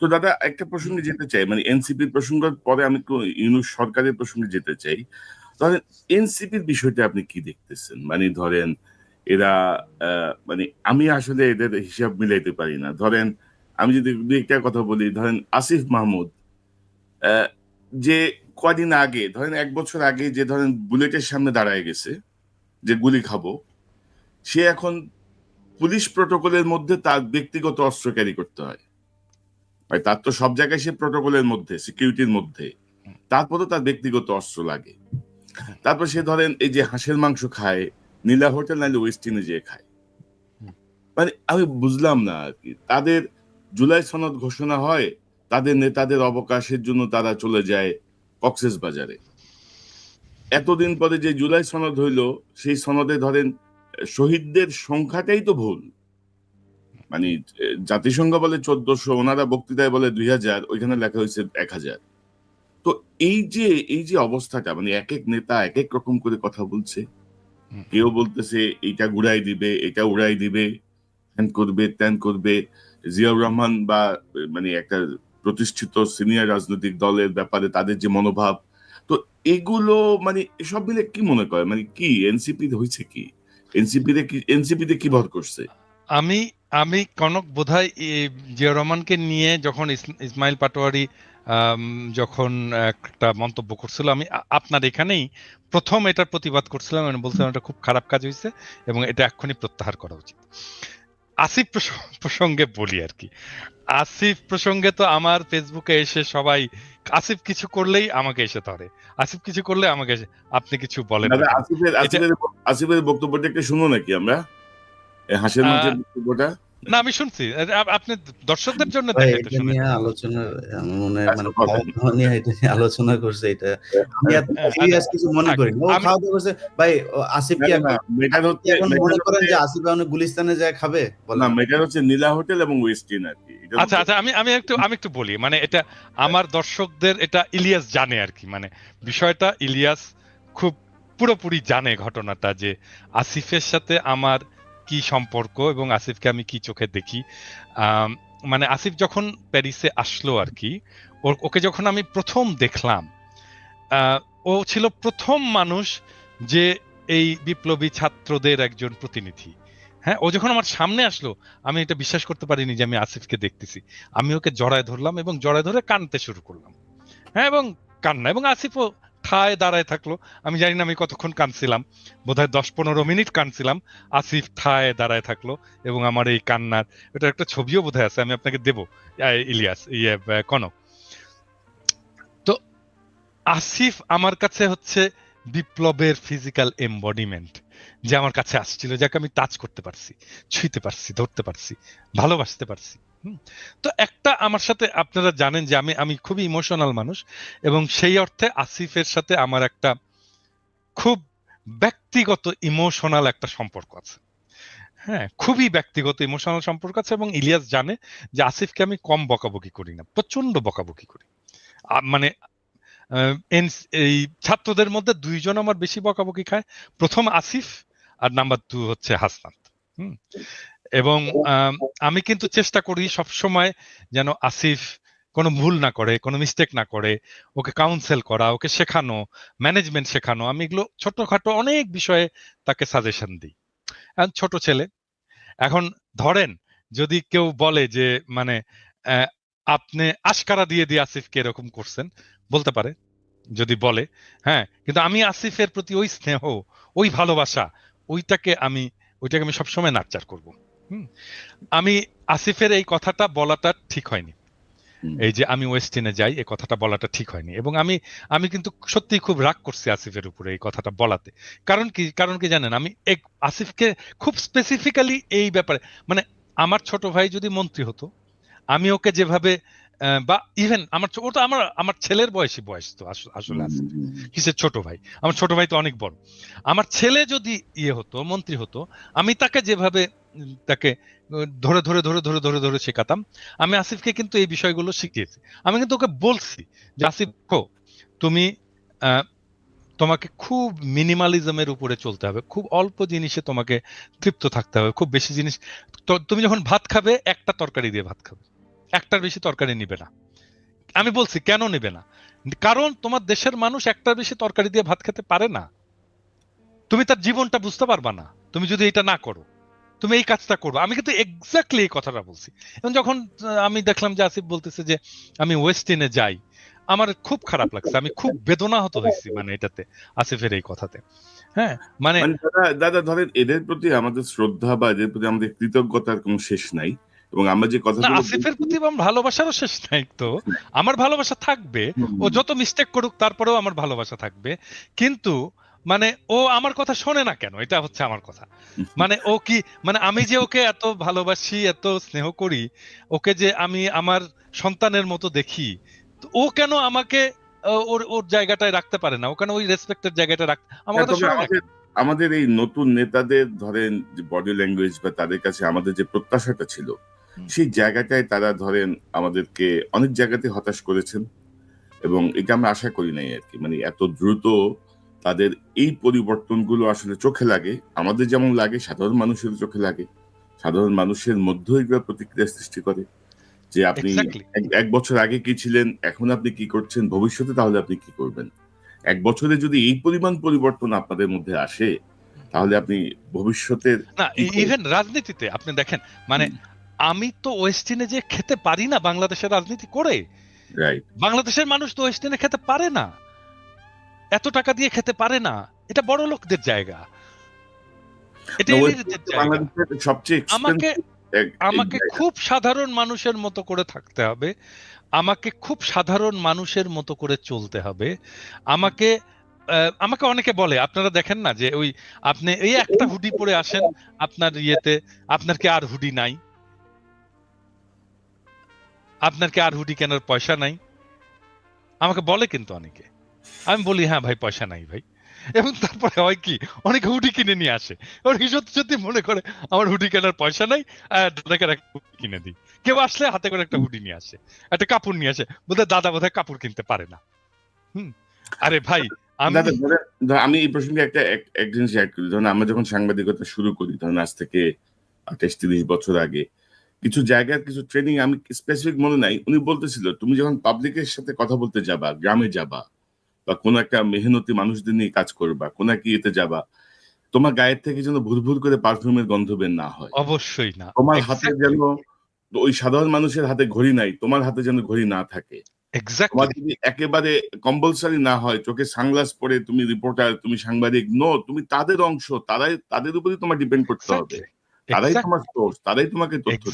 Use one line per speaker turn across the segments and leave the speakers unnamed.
তো দাদা একটা প্রসঙ্গে যেতে চাই। মানে এনসিপির প্রসঙ্গ পরে আমি ইউনুস সরকারের প্রসঙ্গে যেতে চাই। ধরেন এনসিপির বিষয়টা আপনি কি দেখতেছেন? মানে ধরেন এরা মানে আমি আসলে এদের হিসাব মিলাইতে পারি না। ধরেন আমি যদি দু একটা কথা বলি ধরেন আসিফ মাহমুদ আহ, যে কদিন আগে ধরেন এক বছর আগে যে ধরেন বুলেটের সামনে দাঁড়ায় গেছে যে গুলি খাব সে এখন পুলিশ প্রোটোকলের মধ্যে তার ব্যক্তিগত অস্ত্র ক্যারি করতে হয়। তার তো সব জায়গায় সে প্রোটোকলের মধ্যে, সিকিউরিটির মধ্যে। তারপরেও তার ব্যক্তিগত অস্ত্র লাগে। তারপর সে ধরেন এই যে হাঁসের মাংস খায়, নীলা হোটেল নাইলে ওয়েস্ট যেয়ে খায়। মানে আমি বুঝলাম না আর কি। তাদের জুলাই সনদ ঘোষণা হয়, তাদের নেতাদের অবকাশের জন্য তারা চলে যায় কক্সেস বাজারে। এতদিন পরে যে জুলাই সনদ হইল, সেই সনদে ধরেন শহীদদের সংখ্যাটাই তো ভুল। মানে জাতিসংঘ বলে চোদ্দশো ওনারা বক্তৃতায় বলে দুই হাজার ওইখানে লেখা হয়েছে এক হাজার। তো এই যে এই যে অবস্থাটা মানে এক এক নেতা এক এক রকম করে কথা বলছে কেউ বলতেছে এইটা ঘুরাই দিবে এটা উড়াই দিবে হ্যান করবে ত্যান করবে। জিয়াউর রহমান বা মানে একটা প্রতিষ্ঠিত সিনিয়র রাজনৈতিক দলের ব্যাপারে তাদের যে মনোভাব তো এগুলো মানে সব মিলে কি মনে করে? মানে কি এনসিপি হয়েছে কি? এনসিপি তে কি এনসিপি তে কি ভর করছে?
আমি আমি কনক বোধহয় জিয়া রহমানকে নিয়ে যখন ইসমাইল পাটোয়ারি যখন একটা মন্তব্য করছিল, আমি আপনার এখানেই প্রথম এটার প্রতিবাদ করছিলাম, আমি বলছিলাম এটা খুব খারাপ কাজ হয়েছে এবং এটা এক্ষুনি প্রত্যাহার করা উচিত। আসিফ প্রসঙ্গে বলি আর কি। আসিফ প্রসঙ্গে তো আমার ফেসবুকে এসে সবাই, আসিফ কিছু করলেই আমাকে এসে ধরে। আসিফ কিছু করলে আমাকে এসে, আপনি কিছু বলেন।
আসিফের আসিফের বক্তব্যটা একটু শুনো নাকি আমরা? হাসির বক্তব্যটা?
না আমি শুনছি। আপনি দর্শকদের জন্য
আলোচনা মনে মানে
আচ্ছা,
আলোচনা করছে এটা। আমি এত
হ্যাঁ,
সিরিয়াস কিছু মনে করি খাওয়া দাওয়া করছে। ভাই আসিফ কি এখন মনে করেন যে আসিফ এখন গুলিস্তানে যায় খাবে?
না মেটার হচ্ছে নীলা হোটেল এবং ওয়েস্টিন আর কি।
আচ্ছা আচ্ছা আমি আমি একটু আমি একটু বলি মানে এটা আমার দর্শকদের এটা ইলিয়াস জানে আর কি মানে বিষয়টা ইলিয়াস খুব পুরোপুরি জানে ঘটনাটা যে আসিফের সাথে আমার কি সম্পর্ক এবং আসিফকে আমি কি চোখে দেখি? মানে আসিফ যখন প্যারিসে আসলো আর কি ওকে যখন আমি প্রথম দেখলাম ও ছিল প্রথম মানুষ যে এই বিপ্লবী ছাত্রদের একজন প্রতিনিধি। হ্যাঁ ও যখন আমার সামনে আসলো, আমি এটা বিশ্বাস করতে পারিনি যে আমি আসিফকে দেখতেছি। আমি ওকে জড়ায় ধরলাম এবং জড়ায় ধরে কানতে শুরু করলাম। হ্যাঁ এবং কান্না, এবং আসিফও ঠায় দাঁড়ায় থাকল। আমি জানি না আমি কতক্ষণ কানছিলাম বোধহয় দশ পনেরো মিনিট কানছিলাম আসিফ ঠায় দাঁড়ায় থাকল এবং আমার এই কান্নার এটা একটা ছবিও বোধহয় আছে, আমি আপনাকে দেবো। ইলিয়াস ইয়ে কনক। তো আসিফ আমার কাছে হচ্ছে বিপ্লবের ফিজিক্যাল এম্বডিমেন্ট যে আমার কাছে আসছিল, যাকে আমি টাচ করতে পারছি, ছুঁইতে পারছি, ধরতে পারছি, ভালোবাসতে পারছি। তো একটা আমার সাথে আপনারা জানেন যে আমি আমি খুবই ইমোশনাল মানুষ এবং সেই অর্থে আসিফের সাথে আমার একটা খুব ব্যক্তিগত ইমোশনাল একটা সম্পর্ক আছে। হ্যাঁ খুবই ব্যক্তিগত ইমোশনাল সম্পর্ক আছে এবং ইলিয়াস জানে যে আসিফকে আমি কম বকাবকি করি না প্রচণ্ড বকাবকি করি। মানে এই ছাত্রদের মধ্যে দুইজন আমার বেশি বকাবকি খায়। প্রথম আসিফ আর নাম্বার টু হচ্ছে হাসনাত। এবং আম, কিন্তু চেষ্টা করি সব সময় যেন আসিফ কোনো ভুল না করে কোনো মিস্টেক না করে ওকে কাউন্সেল করা ওকে শেখানো ম্যানেজমেন্ট শেখানো। আমি এগুলো ছোটখাটো অনেক বিষয়ে তাকে সাজেশন দিই। ছোট ছেলে। এখন ধরেন যদি কেউ বলে যে মানে আপনি আশকারা দিয়ে দিয়ে আসিফকে এরকম করছেন বলতে পারে যদি বলে হ্যাঁ কিন্তু আমি আসিফের প্রতি ওই স্নেহ ওই ভালোবাসা ওইটাকে আমি ওইটাকে আমি সবসময় নাচার করব। আমি আসিফের এই কথাটা বলাটা ঠিক হয়নি। এই যে আমি ওয়েস্টিনে যাই এই কথাটা বলাটা ঠিক হয়নি। এবং আমি আমি কিন্তু সত্যি খুব রাগ করছি আসিফের উপরে এই কথাটা বলাতে। কারণ কি কারণ কি জানেন আমি এক আসিফকে খুব স্পেসিফিক্যালি এই ব্যাপারে মানে আমার ছোট ভাই যদি মন্ত্রী হতো আমি ওকে যেভাবে বা ইভেন আমার ছো- ওটা আমার আমার ছেলের বয়সী বয়স তো আস- আসলে
হুম।
কিসের ছোট ভাই? আমার ছোট ভাই তো অনেক বড়। আমার ছেলে যদি ইয়ে হতো মন্ত্রী হতো আমি তাকে যেভাবে তাকে ধরে ধরে ধরে ধরে ধরে ধরে শেখাতাম আমি আসিফকে কিন্তু এই বিষয়গুলো শিখিয়েছি। আমি কিন্তু ওকে বলছি যে আসিফ তুমি তোমাকে খুব মিনিমালিজমের উপরে চলতে হবে। খুব অল্প জিনিসে তোমাকে তৃপ্ত থাকতে হবে। খুব বেশি জিনিস তো তুমি যখন ভাত খাবে একটা তরকারি দিয়ে ভাত খাবে। একটার বেশি তরকারি নিবে না। আমি বলছি, কেন নেবে না? কারণ তোমার দেশের মানুষ একটার বেশি তরকারি দিয়ে ভাত খেতে পারে না। তুমি তার জীবনটা বুঝতে পারবা না। তুমি যদি এটা না করো, তুমি এই কাজটা করবে। আমি কিন্তু এক্স্যাক্টলি এই কথাটা বলছি। এবং যখন আমি দেখলাম যে আসিফ বলতেছে যে, আমি ওয়েস্ট ইনে যাই। আমার খুব খারাপ লাগছে। আমি খুব বেদনাহত হয়েছি মানে এটাতে, আসিফের এই কথাতে। হ্যাঁ মানে
মানে দাদা দাদা, ধরেন এদের প্রতি আমাদের শ্রদ্ধা বা এদের প্রতি আমাদের কৃতজ্ঞতার কোনো শেষ নাই। এবং আমরা যে কথাগুলো
আসিফের প্রতি আমার ভালোবাসারও শেষ নাই তো। আমার ভালোবাসা থাকবে। ও যত মিস্টেক করুক তারপরেও আমার ভালোবাসা থাকবে। কিন্তু মানে ও আমার কথা শোনে না কেন? এটা হচ্ছে আমার কথা। মানে ও কি মানে আমি যে ওকে এত ভালোবাসি এত স্নেহ করি ওকে যে আমি আমার সন্তানের মতো দেখি ও কেন আমাকে ওর ওর জায়গাটায় রাখতে পারে না? ও কেন ওই রেসপেক্টের জায়গাটা রাখতে আমার
হ্যাঁ,
কথা শোনে না
আমাদের এই নতুন নেতাদের ধরেন বডি ল্যাঙ্গুয়েজ বা তাদের কাছে আমাদের যে প্রত্যাশাটা ছিল। সেই জায়গাটায় তারা ধরেন আমাদেরকে অনেক জায়গাতে হতাশ করেছেন এবং এটা আমরা আশা করি নাই আর কি। মানে এত দ্রুত তাদের এই পরিবর্তনগুলো আসলে চোখে লাগে। আমাদের যেমন লাগে সাধারণ মানুষের চোখে লাগে। সাধারণ মানুষের মধ্যে এগুলো প্রতিক্রিয়া সৃষ্টি করে যে আপনি এক- এক বছর আগে কি ছিলেন এখন আপনি কি করছেন ভবিষ্যতে তাহলে আপনি কি করবেন? এক বছরে যদি এই পরিমাণ পরিবর্তন আপনাদের মধ্যে আসে তাহলে আপনি ভবিষ্যতের
না ইভেন রাজনীতিতে আপনি দেখেন মানে আমি তো ওয়েস্টিনে যে খেতে পারি না বাংলাদেশের রাজনীতি করে। বাংলাদেশের মানুষ তো ওয়েস্টিনে খেতে পারে না। এত টাকা দিয়ে খেতে পারে না। এটা বড় লোকদের জায়গা। আমাকে আমাকে খুব সাধারণ মানুষের মতো করে থাকতে হবে। আমাকে খুব সাধারণ মানুষের মতো করে চলতে হবে। আমাকে আমাকে অনেকে বলে আপনারা দেখেন না যে ওই আপনি এই একটা হুডি পরে আসেন আপনার ইয়েতে আপনার কি আর হুডি নাই? আপনার কি আর হুডি কেনার পয়সা নাই। আমাকে বলে কিন্তু অনেকে। আমি বলি হ্যাঁ ভাই, পয়সা নাই ভাই। এবং তারপরে হয় কি, অনেকে হুডি কিনে নিয়ে আসে। ওর হিসেবে যদি মনে করে, আমার হুডি কেনার পয়সা নাই দাদাকে একটা হুডি কিনে দিই। কেউ আসলে হাতে করে একটা হুডি নিয়ে আসে, একটা কাপড় নিয়ে আসে। বোধহয় দাদা বোধহয় কাপড় কিনতে পারে না। হুম। আরে ভাই, আমি
এই প্রসঙ্গে একটা এক- জিনিস ধরুন, আমরা যখন সাংবাদিকতা শুরু করি, ধরুন, আজ থেকে আঠাশ তিরিশ বছর আগে কিছু জায়গার কিছু ট্রেনিং আমি স্পেসিফিক মনে নাই। উনি বলতেছিল তুমি যখন পাবলিকের সাথে কথা বলতে যাবা গ্রামে যাবা বা কোন একটা মেহনতি মানুষদের নিয়ে কাজ করবা কোন একটা ইয়েতে যাবা তোমার গায়ের থেকে যেন ভুর ভুর করে পারফিউমের গন্ধ বের না হয়।
অবশ্যই না।
তোমার হাতে যেন ওই সাধারণ মানুষের হাতে ঘড়ি নাই তোমার হাতে যেন ঘড়ি না থাকে। তোমার যদি একেবারে কম্পালসারি না হয় চোখে সানগ্লাস পরে তুমি রিপোর্টার তুমি সাংবাদিক নো তুমি তাদের অংশ তারাই তাদের উপরে তোমার ডিপেন্ড করতে হবে। তারাই তোমার সোর্স তারাই তোমাকে তথ্য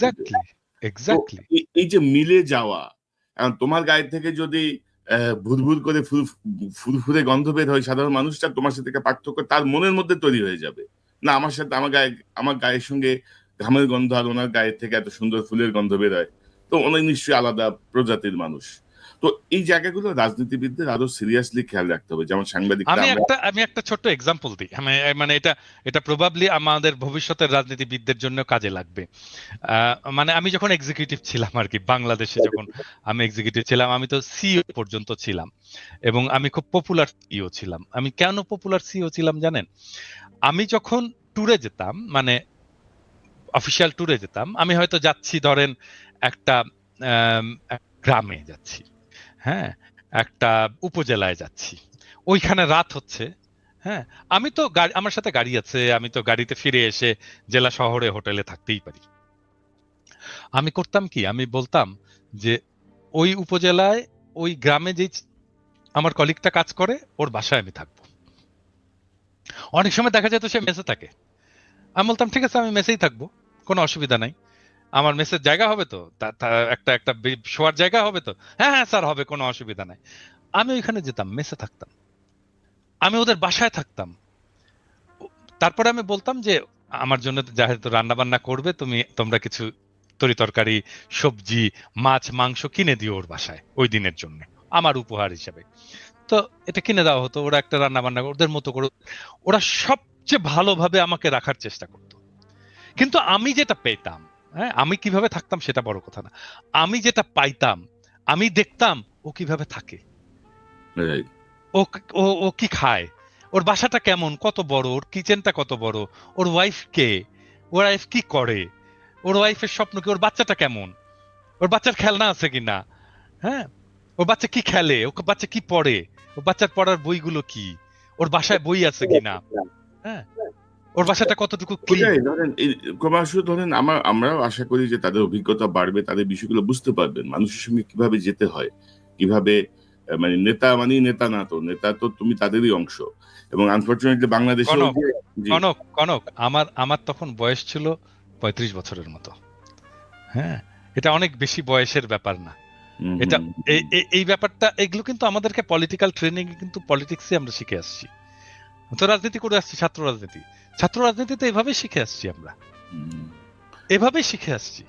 এক্স্যাক্টলি
এই- যে মিলে যাওয়া এখন তোমার গায়ে থেকে যদি ভুরভুর করে ফুর ফুরফুরে গন্ধ বের হয় সাধারণ মানুষটা তোমার সাথে পার্থক্য তার মনের মধ্যে তৈরি হয়ে যাবে। না আমার সাথে আমার গায়ে আমার গায়ের সঙ্গে ঘামের গন্ধ আর ওনার গায়ের থেকে এত সুন্দর ফুলের গন্ধ বের হয় তো ওনার নিশ্চয়ই আলাদা প্রজাতির মানুষ। তো এই জায়গাগুলো রাজনীতিবিদদের আরও সিরিয়াসলি খেয়াল রাখতে হবে। যেমন সাংবাদিকরা
আমি একটা আমি একটা ছোট্ট এক্সাম্পল দিই। আমি মানে এটা এটা প্রবাবলি আমাদের ভবিষ্যতের রাজনীতিবিদদের জন্য কাজে লাগবে। মানে আমি যখন এক্সিকিউটিভ ছিলাম আর কি বাংলাদেশে যখন আমি এক্সিকিউটিভ ছিলাম আমি তো সিও পর্যন্ত ছিলাম। এবং আমি খুব পপুলার সিও ছিলাম। আমি কেন পপুলার সিও ছিলাম জানেন? আমি যখন ট্যুরে যেতাম মানে অফিসিয়াল ট্যুরে যেতাম আমি হয়তো যাচ্ছি ধরেন একটা গ্রামে যাচ্ছি। হ্যাঁ একটা উপজেলায় যাচ্ছি। ওইখানে রাত হচ্ছে হ্যাঁ। আমি তো গাড়ি আমার সাথে গাড়ি আছে, আমি তো গাড়িতে ফিরে এসে জেলা শহরে, হোটেলে থাকতেই পারি। আমি করতাম কি? আমি বলতাম যে, ওই উপজেলায়, ওই গ্রামে যে আমার কলিগটা কাজ করে, ওর বাসায় আমি থাকব। অনেক সময় দেখা যেত সে মেসে থাকে। আমি বলতাম, ঠিক আছে, আমি মেসেই থাকব, কোনো অসুবিধা নাই। আমার মেসের জায়গা হবে তো? একটা একটা শোয়ার জায়গা হবে তো? হ্যাঁ হ্যাঁ স্যার, হবে, কোনো অসুবিধা নাই। আমি ওইখানে যেতাম, মেসে থাকতাম। আমি ওদের বাসায় থাকতাম। তারপরে আমি বলতাম যে, আমার জন্য যেহেতু রান্না বান্না করবে, তুমি, তোমরা কিছু তরি তরকারি, সবজি, মাছ, মাংস কিনে দিও ওর বাসায়, ওই দিনের জন্য, আমার উপহার হিসাবে। তো এটা কিনে দেওয়া হতো, ওরা একটা রান্না বান্না ওদের মতো করে, ওরা সবচেয়ে ভালোভাবে আমাকে রাখার চেষ্টা করতো। কিন্তু আমি যেটা পেতাম হ্যাঁ আমি কীভাবে থাকতাম সেটা বড় কথা না। আমি যেটা পাইতাম আমি দেখতাম ও কীভাবে থাকে। ও ও ও কি খায়? ওর বাসাটা কেমন? কত বড়? ওর কিচেনটা কত বড়? ওর ওয়াইফ কে? ওর ওয়াইফ কি করে? ওর ওয়াইফের স্বপ্ন কি? ওর বাচ্চাটা কেমন? ওর বাচ্চার খেলনা আছে কিনা হ্যাঁ? ওর বাচ্চা কি খেলে? ওর বাচ্চা কি পড়ে? ওর বাচ্চার পড়ার বইগুলো কি? ওর বাসায় বই আছে কিনা হ্যাঁ? ওর বাসাটা কতটুকু
ধরেন ধরেন আমার আমরাও আশা করি যে তাদের অভিজ্ঞতা বাড়বে তাদের বিষয়গুলো বুঝতে পারবেন মানুষের সঙ্গে কীভাবে যেতে হয় কীভাবে মানে নেতা মানে নেতা না তো নেতা তো তুমি তাদেরই অংশ। এবং আনফরচুনেটলি বাংলাদেশে
কনক, কনক আমার আমার তখন বয়স ছিল পঁয়ত্রিশ বছরের মতো। হ্যাঁ এটা অনেক বেশি বয়সের ব্যাপার না। এটা এই ব্যাপারটা এগুলো কিন্তু আমাদেরকে পলিটিক্যাল ট্রেনিং কিন্তু পলিটিক্সে আমরা শিখে আসছি। তো রাজনীতি করে আসছি ছাত্র রাজনীতি। ছাত্র রাজনীতিতে এভাবেই শিখে আসছি আমরা। এভাবে শিখে আসছি।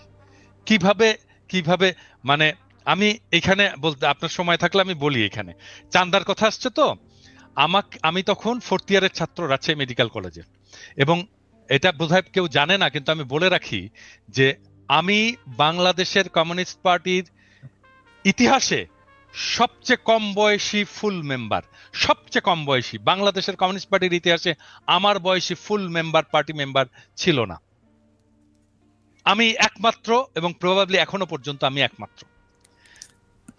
কীভাবে কীভাবে মানে আমি এখানে বলতে আপনার সময় থাকলে আমি বলি এখানে। চান্দার কথা আসছে তো আমাকে আমি তখন ফোর্থ ইয়ারের ছাত্র রাজশাহী মেডিকেল কলেজে। এবং এটা বোধহয় কেউ জানে না কিন্তু আমি বলে রাখি যে আমি বাংলাদেশের কমিউনিস্ট পার্টির ইতিহাসে সবচেয়ে কম বয়সী ফুল মেম্বার সবচেয়ে কম বয়সী। বাংলাদেশের কমিউনিস্ট পার্টির ইতিহাসে আমার বয়সী ফুল মেম্বার পার্টি মেম্বার ছিল না। আমি একমাত্র এবং প্রবাবলি এখনও পর্যন্ত আমি একমাত্র।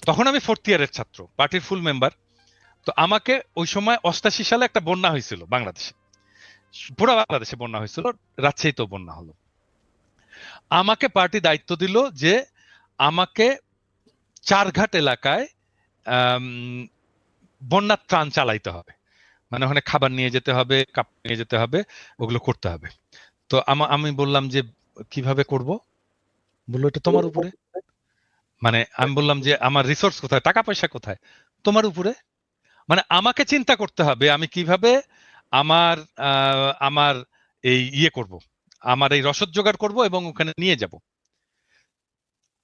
তখন আমি ফোর্থ ইয়ারের ছাত্র পার্টির ফুল মেম্বার তো আমাকে ওই সময় অষ্টাশি সালে একটা বন্যা হয়েছিল বাংলাদেশে। পুরো বাংলাদেশে বন্যা হয়েছিল, রাজশাহীতেও বন্যা হলো। আমাকে পার্টি দায়িত্ব দিল যে আমাকে চারঘাট এলাকায় বন্যার ত্রাণ চালাইতে হবে। মানে ওখানে খাবার নিয়ে যেতে হবে কাপড় নিয়ে যেতে হবে, ওগুলো করতে হবে। তো আমি বললাম যে, কীভাবে করব? বলল, এটা তোমার উপরে। মানে আমি বললাম যে, আমার রিসোর্স কোথায়? টাকা পয়সা কোথায়? তোমার উপরে? মানে আমাকে চিন্তা করতে হবে, আমি কীভাবে আমার আমার এই ইয়ে করব, আমার এই রসদ জোগাড় করব এবং ওখানে নিয়ে যাব।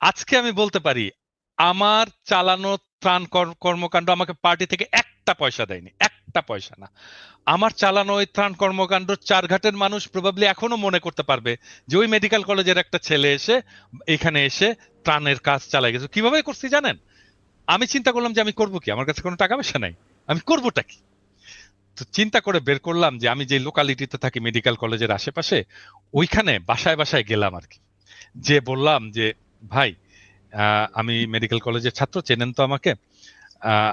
আজকে আমি বলতে পারি, আমার চালানো ত্রাণ কর- কর্মকাণ্ড আমাকে পার্টি থেকে একটা পয়সা দেয়নি, একটা পয়সা না। আমার চালানো ওই ত্রাণ কর্মকাণ্ড চারঘাটের মানুষ প্রবাবলি এখনও মনে করতে পারবে যে ওই মেডিকেল কলেজের একটা ছেলে এসে, এখানে এসে ত্রাণের কাজ চালাই গেছে। কীভাবে করছি জানেন? আমি চিন্তা করলাম যে আমি করব কি? আমার কাছে কোনো টাকা পয়সা নাই। আমি করবোটা কি? তো চিন্তা করে বের করলাম যে আমি যে লোকালিটিতে থাকি মেডিকেল কলেজের আশেপাশে, ওইখানে বাসায় বাসায় গেলাম আর কি। যে বললাম যে, ভাই আমি মেডিকেল কলেজের ছাত্র, চেনেন তো আমাকে।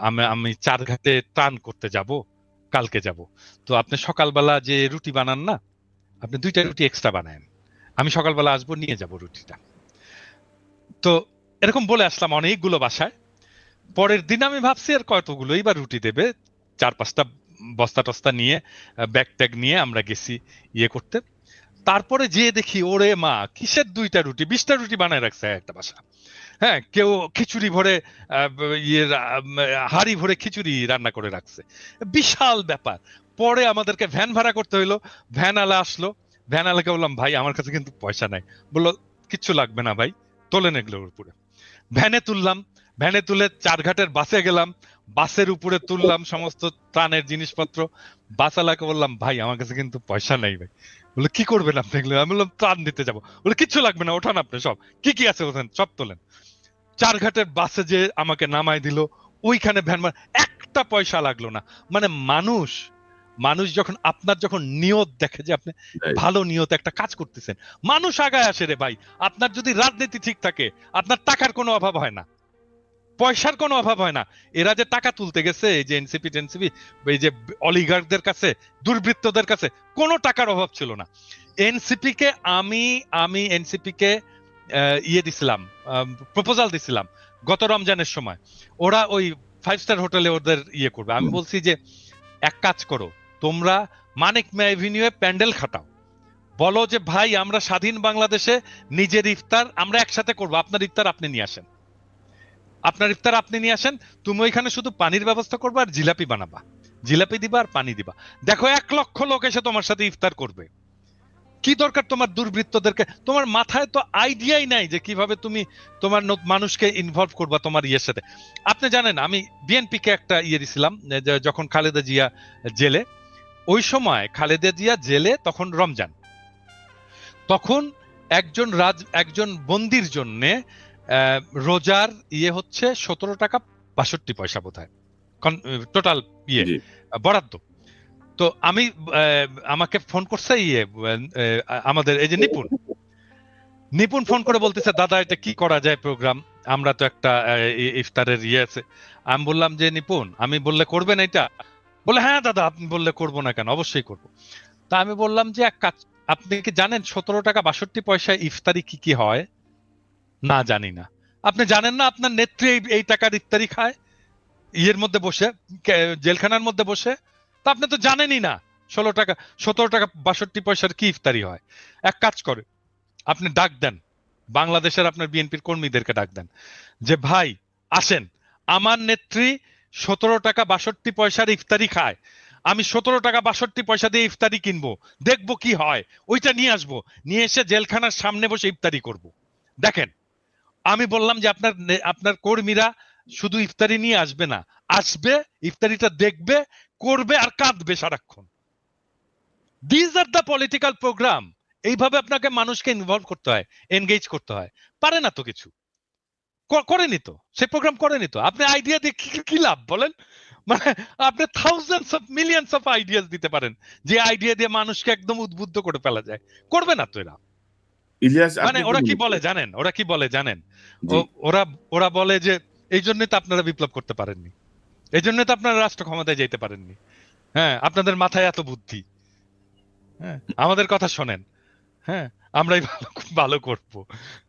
আমি আমি চারঘাটে ত্রাণ করতে যাব, কালকে যাব। তো আপনি সকালবেলা যে রুটি বানান না, আপনি দুইটা রুটি এক্সট্রা বানায়েন। আমি সকালবেলা আসব, নিয়ে যাব রুটিটা। তো এরকম বলে আসলাম অনেকগুলো বাসায়। পরের দিন আমি ভাবছি, আর কতগুলোই বা রুটি দেবে। চার পাঁচটা বস্তা টস্তা নিয়ে ব্যাগ ট্যাগ নিয়ে আমরা গেছি ইয়ে করতে। তারপরে যেয়ে দেখি, ওরে মা, কিসের দুইটা রুটি? বিশটা রুটি বানায় রাখছে একটা বাসা। হ্যাঁ কেউ খিচুড়ি ভরে ইয়ে হাড়ি ভরে খিচুড়ি রান্না করে রাখছে। বিশাল ব্যাপার। পরে আমাদেরকে ভ্যান ভাড়া করতে হইল। ভ্যান আলা আসলো। ভ্যান আলাকে বললাম, ভাই, আমার কাছে কিন্তু পয়সা নাই। বলল, কিচ্ছু লাগবে না ভাই তোলেন এগুলোর উপরে। ভ্যানে তুললাম। ভ্যানে তুলে চারঘাটের বাসে গেলাম। বাসের উপরে তুললাম সমস্ত ত্রাণের জিনিসপত্র। বাসালাকে বললাম ভাই আমার কাছে কিন্তু পয়সা নেই ভাই। বলে কি করবেন আপনি এগুলো? আমি বললাম ত্রাণ দিতে যাব। বলে কিচ্ছু লাগবে না ওঠান আপনি সব। কি কি আছে ওখানে? সব তোলেন। চারঘাটের বাসে যে আমাকে নামাই দিল ওইখানে ভ্যানমার একটা পয়সা লাগল না। মানে মানুষ মানুষ যখন আপনার যখন নিয়ত দেখে যে আপনি ভালো নিয়ত একটা কাজ করতেছেন মানুষ আগায় আসে রে ভাই। আপনার যদি রাজনীতি ঠিক থাকে আপনার টাকার কোনো অভাব হয় না। পয়সার কোনো অভাব হয় না। এরা যে টাকা তুলতে গেছে এই যে এনসিপি টেনসিপি এই যে অলিগার্কদের কাছে দুর্বৃত্তদের কাছে কোনো টাকার অভাব ছিল না। এনসিপি কে আমি আমি এনসিপি কে ইয়ে দিছিলাম প্রপোজাল দিছিলাম গত রমজানের সময়। ওরা ওই ফাইভ স্টার হোটেলে ওদের ইয়ে করবে। আমি বলছি যে এক কাজ করো তোমরা মানিক মে এভিনিউয়ে প্যান্ডেল খাটাও। বলো যে ভাই আমরা স্বাধীন বাংলাদেশে নিজের ইফতার আমরা একসাথে করব। আপনার ইফতার আপনি নিয়ে আসেন। আপনার ইফতার আপনি নিয়ে আসেন, তুমি ওইখানে শুধু পানির ব্যবস্থা করবে আর জিলাপি বানাবা। জিলাপি দিবা আর পানি দিবা। দেখো, এক লক্ষ লোক এসে তোমার সাথে ইফতার করবে। কি দরকার তোমার দুর্বৃত্তদেরকে? তোমার মাথায় তো আইডিয়াই নাই যে কীভাবে তুমি তোমার মানুষকে ইনভলভ করবা তোমার ইয়ের সাথে। আপনি জানেন, আমি বিএনপি কে একটা ইয়ে দিছিলাম যখন খালেদা জিয়া জেলে, ওই সময় খালেদা জিয়া জেলে তখন রমজান। তখন একজন রাজ একজন বন্দির জন্যে রোজার ইয়ে হচ্ছে সতেরো টাকা বাষট্টি পয়সা বোধ হয় টোটাল ইয়ে বরাদ্দ। তো আমি আমাকে ফোন করছে ইয়ে আমাদের এই যে নিপুণ। নিপুণ ফোন করে বলতেছে দাদা এটা কি করা যায় প্রোগ্রাম আমরা তো একটা ইফতারের ইয়ে আছে। আমি বললাম যে নিপুণ আমি বললে করবেন এটা বলে হ্যাঁ দাদা আপনি বললে করব না কেন? অবশ্যই করব। তা আমি বললাম যে এক কাজ আপনি কি জানেন সতেরো টাকা বাষট্টি পয়সায় ইফতারি কি কি হয়? না জানি না। আপনি জানেন না আপনার নেত্রী এই- টাকার ইফতারি খায়? ইয়ের মধ্যে বসে জেলখানার মধ্যে বসে? তা আপনি তো জানেনই না। ষোলো টাকা সতেরো টাকা বাষট্টি পয়সার কি ইফতারি হয়? এক কাজ করে, আপনি ডাক দেন। বাংলাদেশের আপনার বিএনপির কর্মীদেরকে ডাক দেন। যে, ভাই, আসেন। আমার নেত্রী সতেরো টাকা বাষট্টি পয়সার ইফতারি খায়। আমি সতেরো টাকা বাষট্টি পয়সা দিয়ে ইফতারি কিনবো। দেখব কি হয়। ওইটা নিয়ে আসব। নিয়ে এসে জেলখানার সামনে বসে ইফতারি করব। দেখেন আমি বললাম যে আপনার আপনার কর্মীরা শুধু ইফতারি নিয়ে আসবে না, আসবে, ইফতারিটা দেখবে, করবে আর কাঁদবে সারাক্ষণ। These are the political programme এইভাবে আপনাকে মানুষকে ইনভলভ করতে হয় এনগেজ করতে হয়। পারে না তো কিছু। করেনি তো। সে প্রোগ্রাম করেনি তো। আপনি আইডিয়া দিয়ে কি লাভ বলেন? মানে আপনি thousands of millions of ideas দিতে পারেন, যে আইডিয়া দিয়ে মানুষকে একদম উদ্বুদ্ধ করে ফেলা যায়। করবে না তো এরা।
ইলিয়াস
মানে ওরা কি বলে জানেন? ওরা কি বলে জানেন? ওরা ওরা বলে যে এই জন্যই তো আপনারা বিপ্লব করতে পারেননি। এই জন্যই তো আপনারা রাষ্ট্র ক্ষমতায় যেতে পারেননি। হ্যাঁ আপনাদের মাথায় এত বুদ্ধি। হ্যাঁ আমাদের কথা শোনেন। হ্যাঁ আমরাই ভালো ভালো করব।